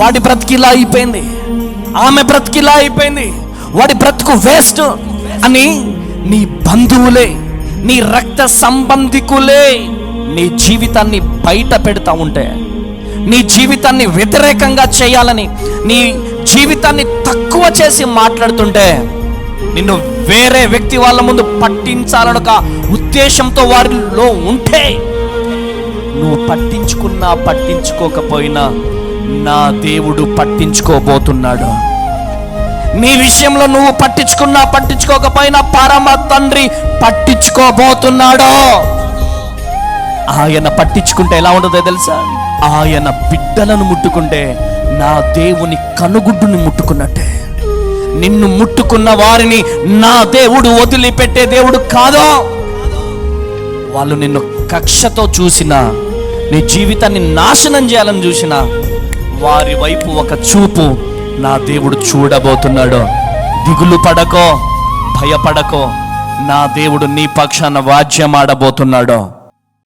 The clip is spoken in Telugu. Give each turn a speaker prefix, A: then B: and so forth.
A: వాడి బ్రతికిలా అయిపోయింది. ఆమె బ్రతికిలా అయిపోయింది. వాడి బ్రతుకు వేస్ట్ అని నీ బంధువులే నీ రక్త సంబంధికులే నీ జీవితాన్ని బయట పెడతా ఉంటే నీ జీవితాన్ని వ్యతిరేకంగా చేయాలని నీ జీవితాన్ని తక్కువ చేసి మాట్లాడుతుంటే నిన్ను వేరే వ్యక్తి వాళ్ళ ముందు పట్టించాలని ఒక ఉద్దేశంతో వారిలో ఉంటే నువ్వు పట్టించుకున్నా పట్టించుకోకపోయినా నా దేవుడు పట్టించుకోబోతున్నాడు. నీ విషయంలో నువ్వు పట్టించుకున్నా పట్టించుకోకపోయినా పరమ తండ్రి పట్టించుకోబోతున్నాడు. ఆయన పట్టించుకుంటే ఎలా ఉంటుందో తెలుసా? ఆయన బిడ్డలను ముట్టుకుంటే నా దేవుని కనుగుడ్డుని ముట్టుకున్నట్టే. నిన్ను ముట్టుకున్న వారిని నా దేవుడు వదిలిపెట్టే దేవుడు కాదో. వాళ్ళు నిన్ను కక్షతో చూసినా నీ జీవితాన్ని నాశనం చేయాలని చూసినా వారి వైపు ఒక చూపు నా దేవుడు చూడబోతున్నాడు. దిగులు పడకో భయపడకో నా దేవుడు నీ పక్షాన వాద్యం ఆడబోతున్నాడు